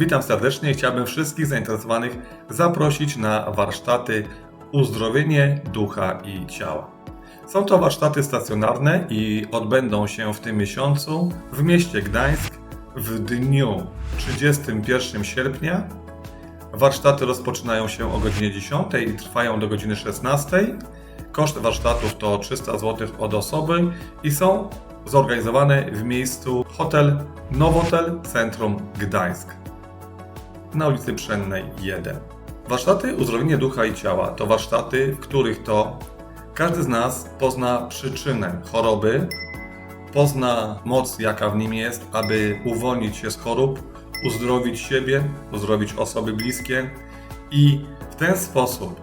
Witam serdecznie. Chciałbym wszystkich zainteresowanych zaprosić na warsztaty Uzdrowienie ducha i ciała. Są to warsztaty stacjonarne i odbędą się w tym miesiącu w mieście Gdańsk w dniu 31 sierpnia. Warsztaty rozpoczynają się o godzinie 10 i trwają do godziny 16. Koszt warsztatów to 300 zł od osoby i są zorganizowane w miejscu hotel Nowotel Centrum Gdańsk na ulicy Pszennej 1. Warsztaty Uzdrowienie Ducha i Ciała to warsztaty, w których to każdy z nas pozna przyczynę choroby, pozna moc, jaka w nim jest, aby uwolnić się z chorób, uzdrowić siebie, uzdrowić osoby bliskie i w ten sposób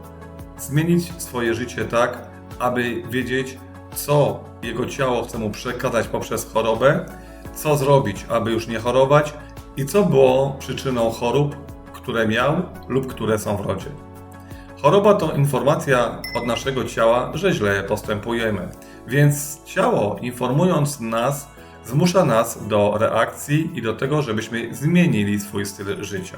zmienić swoje życie tak, aby wiedzieć, co jego ciało chce mu przekazać poprzez chorobę, co zrobić, aby już nie chorować i co było przyczyną chorób, które miał lub które są w rodzie. Choroba to informacja od naszego ciała, że źle postępujemy, więc ciało, informując nas, zmusza nas do reakcji i do tego, żebyśmy zmienili swój styl życia.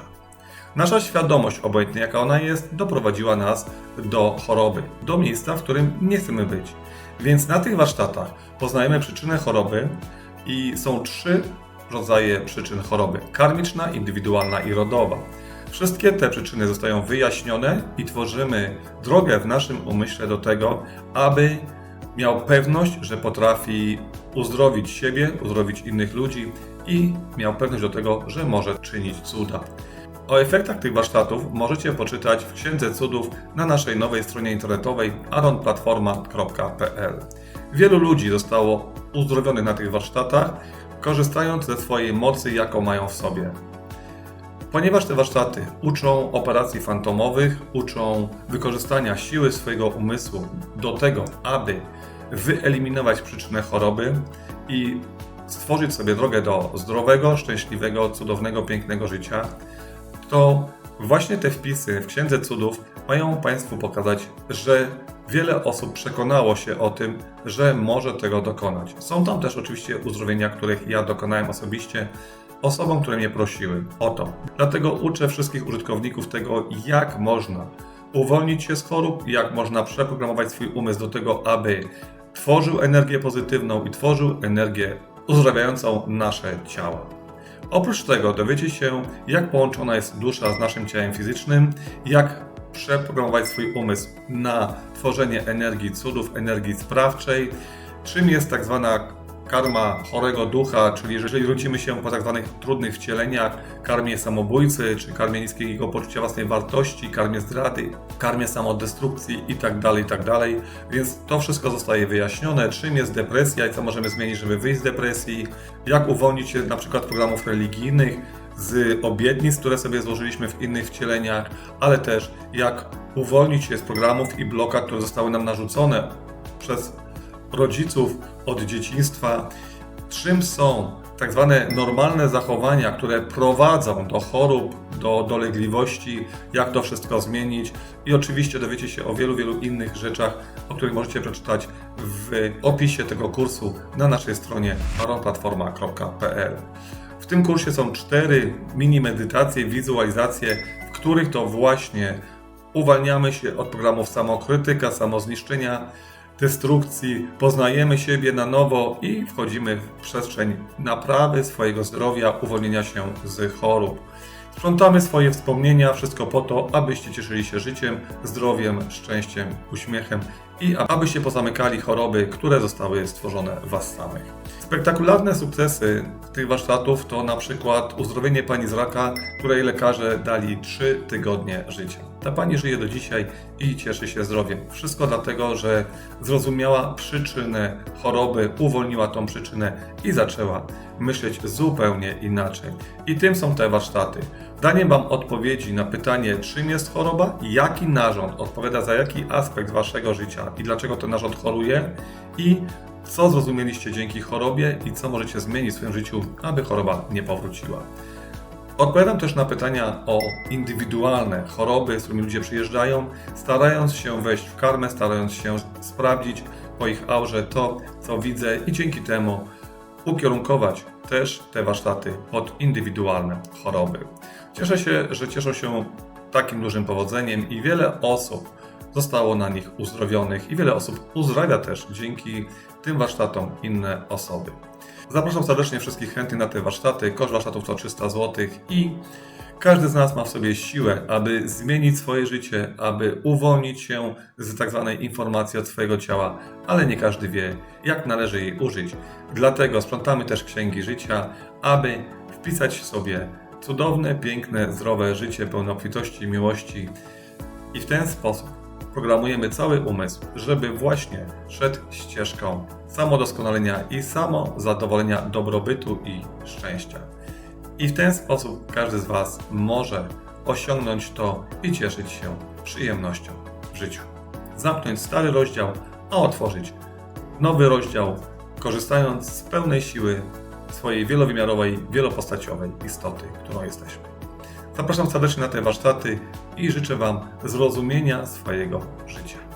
Nasza świadomość, obojętnie jaka ona jest, doprowadziła nas do choroby, do miejsca, w którym nie chcemy być. Więc na tych warsztatach poznajemy przyczynę choroby i są trzy rodzaje przyczyn choroby: karmiczna, indywidualna i rodowa. Wszystkie te przyczyny zostają wyjaśnione i tworzymy drogę w naszym umyśle do tego, aby miał pewność, że potrafi uzdrowić siebie, uzdrowić innych ludzi i miał pewność do tego, że może czynić cuda. O efektach tych warsztatów możecie poczytać w Księdze Cudów na naszej nowej stronie internetowej aronplatforma.pl. Wielu ludzi zostało uzdrowionych na tych warsztatach, korzystając ze swojej mocy, jaką mają w sobie. Ponieważ te warsztaty uczą operacji fantomowych, uczą wykorzystania siły swojego umysłu do tego, aby wyeliminować przyczynę choroby i stworzyć sobie drogę do zdrowego, szczęśliwego, cudownego, pięknego życia, to właśnie te wpisy w Księdze Cudów mają Państwu pokazać, że wiele osób przekonało się o tym, że może tego dokonać. Są tam też oczywiście uzdrowienia, których ja dokonałem osobiście osobom, które mnie prosiły o to. Dlatego uczę wszystkich użytkowników tego, jak można uwolnić się z chorób, jak można przeprogramować swój umysł do tego, aby tworzył energię pozytywną i tworzył energię uzdrawiającą nasze ciała. Oprócz tego dowiecie się, jak połączona jest dusza z naszym ciałem fizycznym, jak przeprogramować swój umysł na tworzenie energii cudów, energii sprawczej, czym jest tak zwana karma chorego ducha, czyli jeżeli wrócimy się po tak zwanych trudnych wcieleniach, karmie samobójcy, czy karmie niskiego poczucia własnej wartości, karmie zdrady, karmie samodestrukcji itd., tak itd. Tak Więc to wszystko zostaje wyjaśnione, czym jest depresja i co możemy zmienić, żeby wyjść z depresji, jak uwolnić się na przykład programów religijnych, z obietnic, które sobie złożyliśmy w innych wcieleniach, ale też jak uwolnić się z programów i blokad, które zostały nam narzucone przez rodziców od dzieciństwa, czym są tak zwane normalne zachowania, które prowadzą do chorób, do dolegliwości, jak to wszystko zmienić? I oczywiście dowiecie się o wielu, wielu innych rzeczach, o których możecie przeczytać w opisie tego kursu na naszej stronie aronplatforma.pl. Tym kursie są cztery mini medytacje, wizualizacje, w których to właśnie uwalniamy się od programów samokrytyka, samozniszczenia, destrukcji, poznajemy siebie na nowo i wchodzimy w przestrzeń naprawy swojego zdrowia, uwolnienia się z chorób. Sprzątamy swoje wspomnienia, wszystko po to, abyście cieszyli się życiem, zdrowiem, szczęściem, uśmiechem i abyście pozamykali choroby, które zostały stworzone w Was samych. Spektakularne sukcesy tych warsztatów to na przykład uzdrowienie pani z raka, której lekarze dali 3 tygodnie życia. Ta pani żyje do dzisiaj i cieszy się zdrowiem. Wszystko dlatego, że zrozumiała przyczynę choroby, uwolniła tą przyczynę i zaczęła myśleć zupełnie inaczej. I tym są te warsztaty. Daniem Wam odpowiedzi na pytanie, czym jest choroba, jaki narząd odpowiada za jaki aspekt Waszego życia i dlaczego ten narząd choruje i co zrozumieliście dzięki chorobie i co możecie zmienić w swoim życiu, aby choroba nie powróciła. Odpowiadam też na pytania o indywidualne choroby, z którymi ludzie przyjeżdżają, starając się wejść w karmę, starając się sprawdzić po ich aurze to, co widzę i dzięki temu ukierunkować też te warsztaty pod indywidualne choroby. Cieszę się, że cieszą się takim dużym powodzeniem i wiele osób zostało na nich uzdrowionych i wiele osób uzdrawia też dzięki tym warsztatom inne osoby. Zapraszam serdecznie wszystkich chętnych na te warsztaty. Koszt warsztatów to 300 zł i każdy z nas ma w sobie siłę, aby zmienić swoje życie, aby uwolnić się z tak zwanej informacji od swojego ciała, ale nie każdy wie, jak należy jej użyć. Dlatego sprzątamy też księgi życia, aby wpisać sobie cudowne, piękne, zdrowe życie pełne obfitości miłości. I w ten sposób programujemy cały umysł, żeby właśnie szedł ścieżką samodoskonalenia i samozadowolenia dobrobytu i szczęścia. I w ten sposób każdy z Was może osiągnąć to i cieszyć się przyjemnością w życiu. Zamknąć stary rozdział, a otworzyć nowy rozdział, korzystając z pełnej siły swojej wielowymiarowej, wielopostaciowej istoty, którą jesteśmy. Zapraszam serdecznie na te warsztaty i życzę Wam zrozumienia swojego życia.